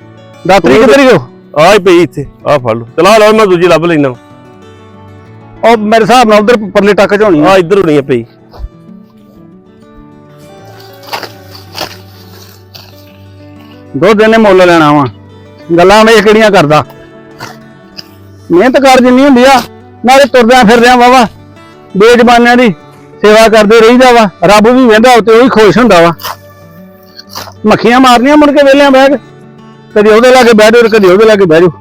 ਦਾਤਰੀ ਕਿੱਧਰ ਗਈ ਉਹ? ਆਹ ਹੀ ਪਈ ਇੱਥੇ ਆਹ ਫੜ ਲਓ। ਚਲਾ ਲਓ ਮੈਂ ਦੂਜੀ ਲੱਭ ਲੈਣਾ ਉਹ ਮੇਰੇ ਹਿਸਾਬ ਨਾਲ ਉਧਰ ਪਰਲੇ ਟੱਕ ਚ ਹੋਣੀ ਆ। ਆ ਇੱਧਰ ਹੋਣੀ ਆ ਪਈ। ਦੋ ਦਿਨੇ ਮੁੱਲ ਲੈਣਾ ਵਾ। ਗੱਲਾਂ ਵੇਖ ਕਿਹੜੀਆਂ ਕਰਦਾ। ਮਿਹਨਤ ਕਰ ਜਿੰਨੀ ਹੁੰਦੀ ਆ ਨਾਲੇ ਤੁਰਦਿਆਂ ਫਿਰਦਿਆਂ ਵਾਵਾ ਬੇਜ਼ਬਾਨਿਆਂ ਦੀ। ਸੇਵਾ ਕਰਦੇ ਰਹੀਦਾ ਵਾ, ਰੱਬ ਵੀ ਵੇਂਦਾ ਤੇ ਉਹ ਵੀ ਖੁਸ਼ ਹੁੰਦਾ ਵਾ। ਮੱਖੀਆਂ ਮਾਰਨੀਆਂ ਮੁੜ ਕੇ ਵੇਲਿਆਂ ਬਹਿ ਕੇ। ਕਦੀ ਉਹਦੇ ਲਾਗੇ ਬਹਿ ਜਾਓ ਤੇ ਕਦੀ ਉਹਦੇ ਲਾਗੇ ਬਹਿ ਜਾਓ।